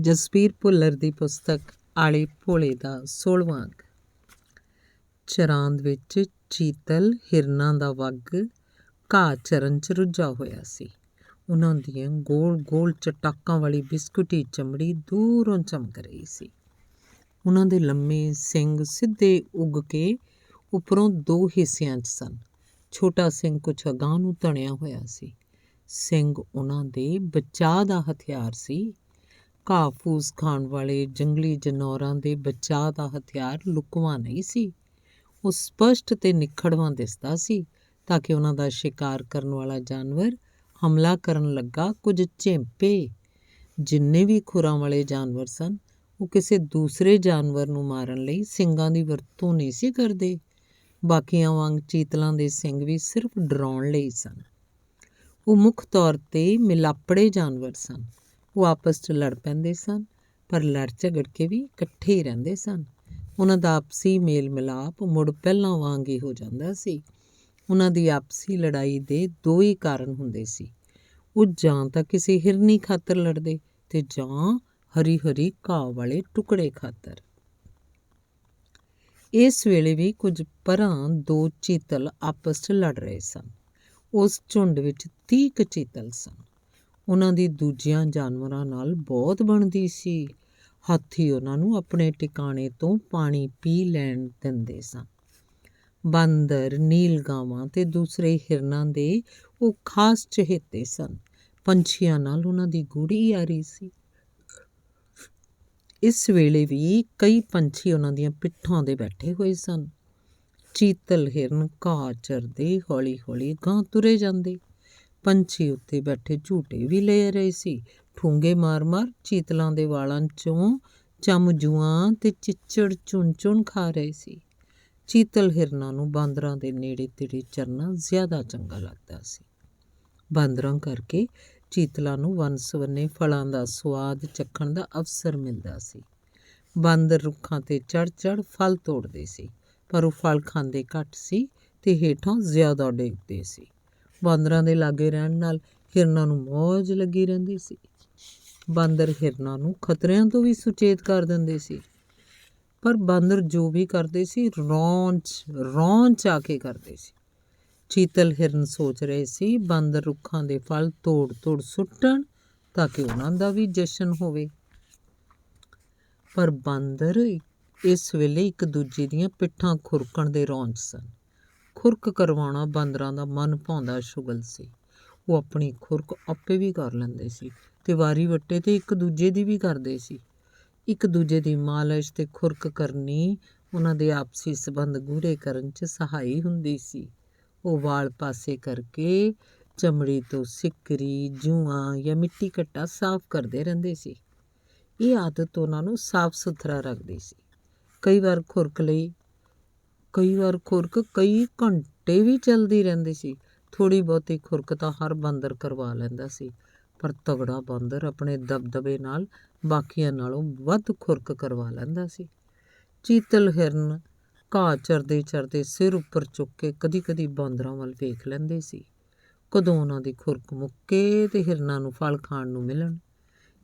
ਜਸਬੀਰ ਭੁੱਲਰ ਦੀ ਪੁਸਤਕ ਆਲੇ ਭੋਲੇ ਦਾ 16ਵਾਂ ਅੰਕ। ਚਰਾਂਦ ਵਿੱਚ ਚੀਤਲ ਹਿਰਨਾਂ ਦਾ ਵੱਗ ਘਾਹ ਚਰਨ ਚ ਰੁੱਝਾ ਹੋਇਆ ਸੀ। ਉਹਨਾਂ ਦੀਆਂ ਗੋਲ-ਗੋਲ ਚਟਾਕਾਂ ਵਾਲੀ ਬਿਸਕੁਟੀ ਚਮੜੀ ਦੂਰੋਂ ਚਮਕ ਰਹੀ ਸੀ। ਉਹਨਾਂ ਦੇ ਲੰਮੇ ਸਿੰਘ ਸਿੱਧੇ ਉੱਗ ਕੇ ਉੱਪਰੋਂ ਦੋ ਹਿੱਸਿਆਂ 'ਚ ਸਨ। ਛੋਟਾ ਸਿੰਘ ਕੁਛ ਅਗਾਂਹ ਨੂੰ ਤਣਿਆ ਹੋਇਆ ਸੀ। ਸਿੰਘ ਉਹਨਾਂ ਦੇ ਬਚਾਅ ਦਾ ਹਥਿਆਰ ਸੀ। ਘਾਹ ਫੂਸ ਖਾਣ ਵਾਲੇ ਜੰਗਲੀ ਜਨੌਰਾਂ ਦੇ ਬਚਾਅ ਦਾ ਹਥਿਆਰ ਲੁਕਵਾਂ ਨਹੀਂ ਸੀ। ਉਹ ਸਪਸ਼ਟ ਤੇ ਨਿਖੜਵਾਂ ਦਿਸਦਾ ਸੀ ਤਾਂ ਕਿ ਉਹਨਾਂ ਦਾ ਸ਼ਿਕਾਰ ਕਰਨ ਵਾਲਾ ਜਾਨਵਰ ਹਮਲਾ ਕਰਨ ਲੱਗਾ ਕੁਝ ਝੇਂਪੇ। ਜਿੰਨੇ ਵੀ ਖੁਰਾਂ ਵਾਲੇ ਜਾਨਵਰ ਸਨ, ਉਹ ਕਿਸੇ ਦੂਸਰੇ ਜਾਨਵਰ ਨੂੰ ਮਾਰਨ ਲਈ ਸਿੰਗਾਂ ਦੀ ਵਰਤੋਂ ਨਹੀਂ ਸੀ ਕਰਦੇ। ਬਾਕੀਆਂ ਵਾਂਗ ਚੀਤਲਾਂ ਦੇ ਸਿੰਘ ਵੀ ਸਿਰਫ ਡਰਾਉਣ ਲਈ ਸਨ। ਉਹ ਮੁੱਖ ਤੌਰ ਤੇ ਮਿਲਾਪੜੇ ਜਾਨਵਰ ਸਨ। ਉਹ ਆਪਸ 'ਚ ਲੜ ਪੈਂਦੇ ਸਨ, ਪਰ ਲੜ ਝਗੜ ਕੇ ਵੀ ਇਕੱਠੇ ਹੀ ਰਹਿੰਦੇ ਸਨ। ਉਹਨਾਂ ਦਾ ਆਪਸੀ ਮੇਲ ਮਿਲਾਪ ਮੁੜ ਪਹਿਲਾਂ ਵਾਂਗ ਹੀ ਹੋ ਜਾਂਦਾ ਸੀ। ਉਹਨਾਂ ਦੀ ਆਪਸੀ ਲੜਾਈ ਦੇ ਦੋ ਹੀ ਕਾਰਨ ਹੁੰਦੇ ਸੀ। ਉਹ ਜਾਂ ਤਾਂ ਕਿਸੇ ਹਿਰਨੀ ਖਾਤਰ ਲੜਦੇ ਤੇ ਜਾਂ ਹਰੀ ਹਰੀ ਘਾਹ ਵਾਲੇ ਟੁਕੜੇ ਖਾਤਰ। ਇਸ ਵੇਲੇ ਵੀ ਕੁਝ ਪਰਾਂ ਦੋ ਚੀਤਲ ਆਪਸ 'ਚ ਲੜ ਰਹੇ ਸਨ। ਉਸ ਝੁੰਡ ਵਿੱਚ 30 ਕੁ ਚੀਤਲ ਸਨ। ਉਹਨਾਂ ਦੀ ਦੂਜਿਆਂ ਜਾਨਵਰਾਂ ਨਾਲ ਬਹੁਤ ਬਣਦੀ ਸੀ। ਹਾਥੀ ਉਹਨਾਂ ਨੂੰ ਆਪਣੇ ਟਿਕਾਣੇ ਤੋਂ ਪਾਣੀ ਪੀ ਲੈਣ ਦਿੰਦੇ ਸਨ। ਬਾਂਦਰ, ਨੀਲਗਾਵਾਂ ਤੇ ਦੂਸਰੇ ਹਿਰਨਾਂ ਦੇ ਉਹ ਖਾਸ ਚਹੇਤੇ ਸਨ। ਪੰਛੀਆਂ ਨਾਲ ਉਹਨਾਂ ਦੀ ਗੂੜੀ ਯਾਰੀ ਸੀ। ਇਸ ਵੇਲੇ ਵੀ ਕਈ ਪੰਛੀ ਉਹਨਾਂ ਦੀਆਂ ਪਿੱਠਾਂ ਦੇ ਬੈਠੇ ਹੋਏ ਸਨ। ਚੀਤਲ ਹਿਰਨ ਘਾਹ ਚਰਦੇ ਹੌਲੀ-ਹੌਲੀ ਗਾਂ ਤੁਰੇ ਜਾਂਦੇ। ਪੰਛੀ ਉੱਤੇ ਬੈਠੇ ਝੂਟੇ ਵੀ ਲੈ ਰਹੇ ਸੀ। ਠੂੰਗੇ ਮਾਰ-ਮਾਰ ਚੀਤਲਾਂ ਦੇ ਵਾਲਾਂ 'ਚੋਂ ਚਮਜੂਆਂ ਤੇ ਚਿੱਚੜ ਚੁਣ-ਚੁਣ ਖਾ ਰਹੇ ਸੀ। ਚੀਤਲ ਹਿਰਨਾਂ ਨੂੰ ਬਾਂਦਰਾਂ ਦੇ ਨੇੜੇ ਤੇੜੇ ਚਰਨਾ ਜ਼ਿਆਦਾ ਚੰਗਾ ਲੱਗਦਾ ਸੀ। ਬਾਂਦਰਾਂ ਕਰਕੇ ਚੀਤਲਾਂ ਨੂੰ ਵੰਸਵੰਨੇ ਫਲਾਂ ਦਾ ਸਵਾਦ ਚੱਖਣ ਦਾ ਅਵਸਰ ਮਿਲਦਾ ਸੀ। ਬਾਂਦਰ ਰੁੱਖਾਂ ਤੇ ਚੜ-ਚੜ ਫਲ ਤੋੜਦੇ ਸੀ, ਪਰ ਉਹ ਫਲ ਖਾਂਦੇ ਘੱਟ ਸੀ ਤੇ ਹੇਠਾਂ ਜ਼ਿਆਦਾ ਡੇਗਦੇ ਸੀ। ਬਾਂਦਰਾਂ ਦੇ ਲਾਗੇ ਰਹਿਣ ਨਾਲ ਹਿਰਨਾਂ ਨੂੰ ਮੌਜ ਲੱਗੀ ਰਹਿੰਦੀ ਸੀ। ਬਾਂਦਰ ਹਿਰਨਾਂ ਨੂੰ ਖਤਰਿਆਂ ਤੋਂ ਵੀ ਸੁਚੇਤ ਕਰ ਦਿੰਦੇ ਸੀ। ਪਰ ਬਾਂਦਰ ਜੋ ਵੀ ਕਰਦੇ ਸੀ, ਰੌਂਚ ਰੌਂਚ ਆ ਕੇ ਕਰਦੇ ਸੀ। ਚੀਤਲ ਹਿਰਨ ਸੋਚ ਰਹੇ ਸੀ, ਬਾਂਦਰ ਰੁੱਖਾਂ ਦੇ ਫਲ ਤੋੜ ਤੋੜ ਸੁੱਟਣ ਤਾਂ ਕਿ ਉਹਨਾਂ ਦਾ ਵੀ ਜਸ਼ਨ ਹੋਵੇ। ਪਰ ਬਾਂਦਰ ਇਸ ਵੇਲੇ ਇੱਕ ਦੂਜੇ ਦੀਆਂ ਪਿੱਠਾਂ ਖੁਰਕਣ ਦੇ ਰੌਂਚ ਸਨ। ਖੁਰਕ ਕਰਵਾਉਣਾ ਬਾਂਦਰਾਂ ਦਾ ਮਨ ਭਾਉਂਦਾ ਸ਼ੁਗਲ ਸੀ। ਉਹ ਆਪਣੀ ਖੁਰਕ ਆਪੇ ਵੀ ਕਰ ਲੈਂਦੇ ਸੀ ਤੇ ਵਾਰੀ ਵੱਟੇ ਤੇ ਇੱਕ ਦੂਜੇ ਦੀ ਵੀ ਕਰਦੇ ਸੀ। ਇੱਕ ਦੂਜੇ ਦੀ ਮਾਲਿਸ਼ ਤੇ ਖੁਰਕ ਕਰਨੀ ਉਹਨਾਂ ਦੇ ਆਪਸੀ ਸਬੰਧ ਗੂੜੇ ਕਰਨ 'ਚ ਸਹਾਈ ਹੁੰਦੀ ਸੀ। ਉਹ ਵਾਲ ਪਾਸੇ ਕਰਕੇ ਚਮੜੀ ਤੋਂ ਸਿੱਕਰੀ, ਜੂਆਂ ਜਾਂ ਮਿੱਟੀ ਘੱਟਾ ਸਾਫ਼ ਕਰਦੇ ਰਹਿੰਦੇ ਸੀ। ਇਹ ਆਦਤ ਉਹਨਾਂ ਨੂੰ ਸਾਫ਼ ਸੁਥਰਾ ਰੱਖਦੀ ਸੀ। ਕਈ ਵਾਰ ਖੁਰਕ ਲਈ ਕਈ ਵਾਰ ਖੁਰਕ ਕਈ ਘੰਟੇ ਵੀ ਚੱਲਦੀ ਰਹਿੰਦੀ ਸੀ। ਥੋੜੀ ਬਹੁਤੀ ਖੁਰਕ ਤਾਂ ਹਰ ਬਾਂਦਰ ਕਰਵਾ ਲੈਂਦਾ ਸੀ, ਪਰ ਤਗੜਾ ਬਾਂਦਰ ਆਪਣੇ ਦਬਦਬੇ ਨਾਲ ਬਾਕੀਆਂ ਨਾਲੋਂ ਵੱਧ ਖੁਰਕ ਕਰਵਾ ਲੈਂਦਾ ਸੀ। ਚੀਤਲ ਹਿਰਨ ਘਾਹ ਚਰਦੇ ਚਰਦੇ ਸਿਰ ਉੱਪਰ ਚੁੱਕ ਕੇ ਕਦੀ-ਕਦੀ ਬਾਂਦਰਾਂ ਵੱਲ ਵੇਖ ਲੈਂਦੇ ਸੀ। ਕਦੋਂ ਉਹਨਾਂ ਦੀ ਖੁਰਕ ਮੁੱਕੇ ਤੇ ਹਿਰਨਾਂ ਨੂੰ ਫਲ ਖਾਣ ਨੂੰ ਮਿਲਣ।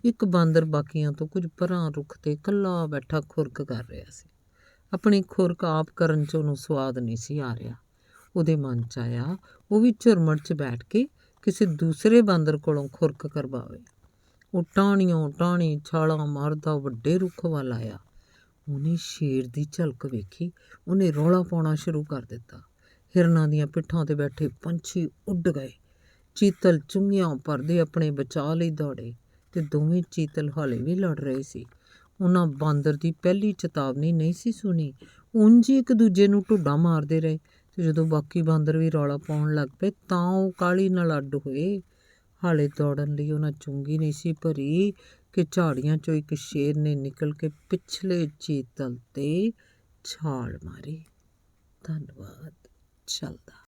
ਇੱਕ ਬਾਂਦਰ ਬਾਕੀਆਂ ਤੋਂ ਕੁਝ ਪਰਾਂ ਰੁੱਖ ਤੇ ਇਕੱਲਾ ਬੈਠਾ ਖੁਰਕ ਕਰ ਰਿਹਾ ਸੀ। ਆਪਣੀ ਖੁਰਕ ਆਪ ਕਰਨ 'ਚ ਉਹਨੂੰ ਸਵਾਦ ਨਹੀਂ ਸੀ ਆ ਰਿਹਾ। ਉਹਦੇ ਮਨ 'ਚ ਆਇਆ, ਉਹ ਵੀ ਝੁਰਮਟ 'ਚ ਬੈਠ ਕੇ ਕਿਸੇ ਦੂਸਰੇ ਬਾਂਦਰ ਕੋਲੋਂ ਖੁਰਕ ਕਰਵਾਵੇ। ਉਹ ਟਾਣੀਆਂ ਟਾਣੀ ਛਾਲਾਂ ਮਾਰਦਾ ਵੱਡੇ ਰੁੱਖ ਵੱਲ ਆਇਆ। ਉਹਨੇ ਸ਼ੇਰ ਦੀ ਝਲਕ ਵੇਖੀ। ਉਹਨੇ ਰੌਲਾ ਪਾਉਣਾ ਸ਼ੁਰੂ ਕਰ ਦਿੱਤਾ। ਹਿਰਨਾਂ ਦੀਆਂ ਪਿੱਠਾਂ ਤੇ ਬੈਠੇ ਪੰਛੀ ਉੱਡ ਗਏ। ਚੀਤਲ ਚੁੰਗੀਆਂ ਭਰਦੇ ਆਪਣੇ ਬਚਾਅ ਲਈ ਦੌੜੇ ਤੇ ਦੋਵੇਂ ਚੀਤਲ ਹਾਲੇ ਵੀ ਲੜ ਰਹੇ ਸੀ। ਉਹਨਾਂ ਬਾਂਦਰ ਦੀ ਪਹਿਲੀ ਚੇਤਾਵਨੀ ਨਹੀਂ ਸੀ ਸੁਣੀ। ਉਂਝ ਹੀ ਇੱਕ ਦੂਜੇ ਨੂੰ ਢੁੱਡਾ ਮਾਰਦੇ ਰਹੇ ਤੇ ਜਦੋਂ ਬਾਕੀ ਬਾਂਦਰ ਵੀ ਰੌਲਾ ਪਾਉਣ ਲੱਗ ਪਏ ਤਾਂ ਉਹ ਕਾਲੀ ਨਾਲ ਅੱਡ ਹੋਏ। ਹਾਲੇ ਦੌੜਨ ਲਈ ਉਹਨਾਂ ਚੁੰਗੀ ਨਹੀਂ ਸੀ ਭਰੀ ਕਿ ਝਾੜੀਆਂ ਚੋਂ ਇੱਕ ਸ਼ੇਰ ਨੇ ਨਿਕਲ ਕੇ ਪਿਛਲੇ ਚੀਤਲ ਤੇ ਛਾਲ ਮਾਰੀ। ਧੰਨਵਾਦ। ਚੱਲਦਾ।